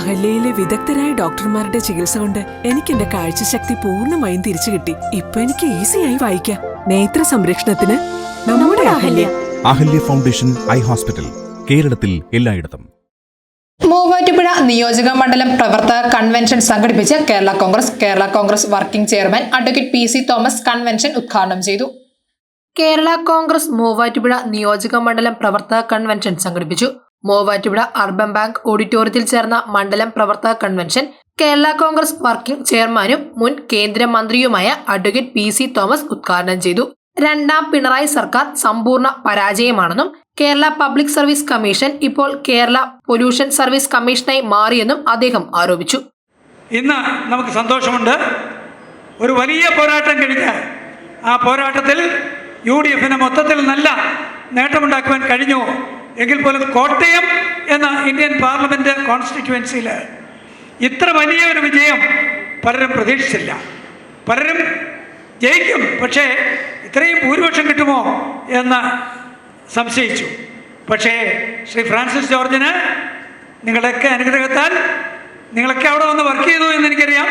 അഹല്യയിലെ വിദഗ്ധരായ ഡോക്ടർമാരുടെ ചികിത്സ കൊണ്ട് എനിക്ക് എന്റെ കാഴ്ചശക്തി പൂർണമായും തിരിച്ചു കിട്ടി. ഇപ്പൊ എനിക്ക് ഈസിയായി വായിക്കാം. നേത്ര സംരക്ഷണത്തിന് നമ്മുടെ Ahalya. Ahalya foundation eye hospital കേരളത്തിൽ എല്ലായിടത്തും. മൂവാറ്റുപുഴ നിയോജക മണ്ഡലം പ്രവർത്തക കൺവെൻഷൻ സംഘടിപ്പിച്ച് Kerala Congress Kerala Congress working chairman advocate P C Thomas convention ഉദ്ഘാടനം ചെയ്തു. കേരള കോൺഗ്രസ് മൂവാറ്റുപുഴ നിയോജക മണ്ഡലം പ്രവർത്തക കൺവെൻഷൻ സംഘടിപ്പിച്ചു. മൂവാറ്റുപുഴ അർബൻ ബാങ്ക് ഓഡിറ്റോറിയത്തിൽ ചേർന്ന മണ്ഡലം പ്രവർത്തക കൺവെൻഷൻ കേരള കോൺഗ്രസ് വർക്കിംഗ് ചെയർമാനും മുൻ കേന്ദ്രമന്ത്രിയുമായ അഡ്വക്കേറ്റ് പി സി തോമസ് ഉദ്ഘാടനം ചെയ്തു. രണ്ടാം പിണറായി സർക്കാർ സമ്പൂർണ പരാജയമാണെന്നും കേരള പബ്ലിക് സർവീസ് കമ്മീഷൻ ഇപ്പോൾ കേരള പൊല്യൂഷൻ സർവീസ് കമ്മീഷനായി മാറിയെന്നും അദ്ദേഹം ആരോപിച്ചു. ഇന്ന് നമുക്ക് സന്തോഷമുണ്ട്. ഒരു വലിയ പോരാട്ടം കഴിഞ്ഞ് ആ പോരാട്ടത്തിൽ യു ഡി എഫിന് മൊത്തത്തിൽ നല്ല നേട്ടമുണ്ടാക്കുവാൻ കഴിഞ്ഞു എങ്കിൽ പോലും കോട്ടയം എന്ന ഇന്ത്യൻ പാർലമെന്റ് കോൺസ്റ്റിറ്റ്യുവൻസിയിൽ ഇത്ര വലിയ ഒരു വിജയം പലരും പ്രതീക്ഷിച്ചില്ല. പലരും ജയിക്കും പക്ഷേ ഇത്രയും ഭൂരിപക്ഷം കിട്ടുമോ എന്ന് സംശയിച്ചു. പക്ഷേ ശ്രീ ഫ്രാൻസിസ് ജോർജിന് നിങ്ങളൊക്കെ അനുഗ്രഹത്താൽ നിങ്ങളൊക്കെ അവിടെ വന്ന് വർക്ക് ചെയ്തു എന്ന് എനിക്കറിയാം.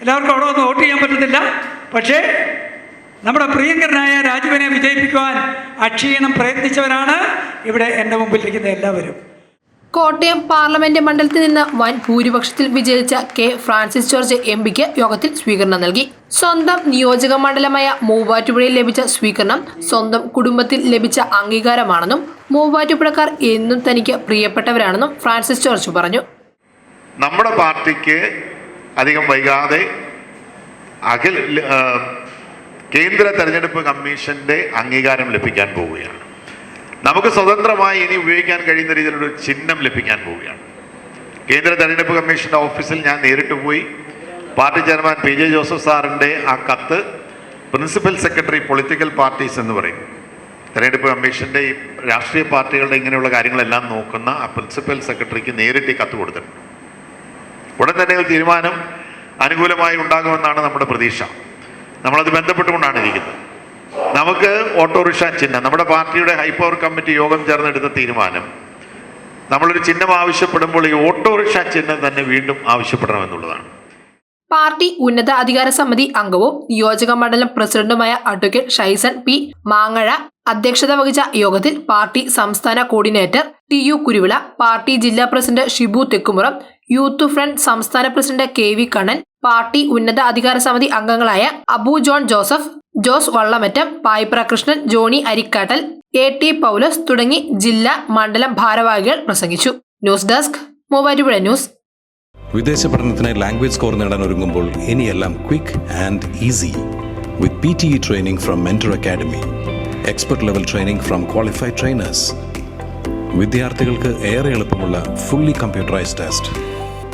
എല്ലാവർക്കും അവിടെ വന്ന് വോട്ട് ചെയ്യാൻ പറ്റത്തില്ല. പക്ഷേ നമ്മുടെ പ്രിയങ്കരനായ രാജുവിനെ വിജയിപ്പിക്കുവാൻ അക്ഷീണം പ്രയത്നിച്ചവരാണ് ഇവിടെ എന്റെ മുമ്പിലിരിക്കുന്ന എല്ലാവരും. കോട്ടയം പാർലമെന്റ് മണ്ഡലത്തിൽ നിന്ന് വൻ ഭൂരിപക്ഷത്തിൽ വിജയിച്ച കെ ഫ്രാൻസിസ് ജോർജ് എം പിക്ക് യോഗത്തിൽ സ്വീകരണം നൽകി. സ്വന്തം നിയോജക മണ്ഡലമായ മൂവാറ്റുപുഴയിൽ ലഭിച്ച സ്വീകരണം സ്വന്തം കുടുംബത്തിൽ ലഭിച്ച അംഗീകാരമാണെന്നും മൂവാറ്റുപുഴക്കാർ എന്നും തനിക്ക് പ്രിയപ്പെട്ടവരാണെന്നും ഫ്രാൻസിസ് ജോർജ് പറഞ്ഞു. നമ്മുടെ പാർട്ടിക്ക് അധികം വൈകാതെ അഖിൽ കേന്ദ്ര തെരഞ്ഞെടുപ്പ് കമ്മീഷന്റെ അംഗീകാരം ലഭിക്കാൻ പോവുകയാണ്. നമുക്ക് സ്വതന്ത്രമായി ഇനി ഉപയോഗിക്കാൻ കഴിയുന്ന രീതിയിലുള്ള ചിഹ്നം ലഭിക്കാൻ പോവുകയാണ്. കേന്ദ്ര തെരഞ്ഞെടുപ്പ് കമ്മീഷന്റെ ഓഫീസിൽ ഞാൻ നേരിട്ട് പോയി. Party chairman P J Joseph സാറിന്റെ ആ കത്ത് പ്രിൻസിപ്പൽ സെക്രട്ടറി പൊളിറ്റിക്കൽ പാർട്ടീസ് എന്ന് പറയും. തെരഞ്ഞെടുപ്പ് കമ്മീഷന്റെ ഈ രാഷ്ട്രീയ പാർട്ടികളുടെ ഇങ്ങനെയുള്ള കാര്യങ്ങളെല്ലാം നോക്കുന്ന ആ പ്രിൻസിപ്പൽ സെക്രട്ടറിക്ക് നേരിട്ട് ഈ കത്ത് കൊടുത്തിട്ടുണ്ട്. ഉടൻ തന്നെ ഒരു തീരുമാനം അനുകൂലമായി ഉണ്ടാകുമെന്നാണ് നമ്മുടെ പ്രതീക്ഷ. നമ്മളത് ബന്ധപ്പെട്ടുകൊണ്ടാണ് ഇരിക്കുന്നത്. നമുക്ക് ഓട്ടോറിക്ഷ ചിഹ്നം നമ്മുടെ പാർട്ടിയുടെ ഹൈപ്പവർ കമ്മിറ്റി യോഗം ചേർന്നെടുത്ത തീരുമാനം നമ്മളൊരു ചിഹ്നം ആവശ്യപ്പെടുമ്പോൾ ഈ ഓട്ടോറിക്ഷ ചിഹ്നം തന്നെ വീണ്ടും ആവശ്യപ്പെടണമെന്നുള്ളതാണ്. പാർട്ടി ഉന്നത അധികാര സമിതി അംഗവും നിയോജക മണ്ഡലം പ്രസിഡന്റുമായ അഡ്വക്കേറ്റ് ഷൈസൺ പി. മാങ്ങഴ അധ്യക്ഷത വഹിച്ച യോഗത്തിൽ പാർട്ടി സംസ്ഥാന coordinator T. U. Kuruvila party ജില്ലാ president Shibu Thekkumuram youth front സംസ്ഥാന president K. V. Kannan party ഉന്നത അധികാര സമിതി അംഗങ്ങളായ Abu John Joseph Jose Vallamattam Payipra Krishnan Johnny Arikkattal A T Paulose തുടങ്ങി ജില്ലാ മണ്ഡലം ഭാരവാഹികൾ പ്രസംഗിച്ചു. News desk Muvattupuzha news. വിദേശ പഠനത്തിന് ലാംഗ്വേജ് സ്കോർ നേടാൻ ഒരുങ്ങുമ്പോൾ ഇനിയെല്ലാം quick and easy with P T E training from Mentor Academy expert level training from qualified trainers വിദ്യാർത്ഥികൾക്ക് ഏറെ എളുപ്പമുള്ള ഫുള്ളി കമ്പ്യൂട്ടറൈസ്ഡ് ടെസ്റ്റ്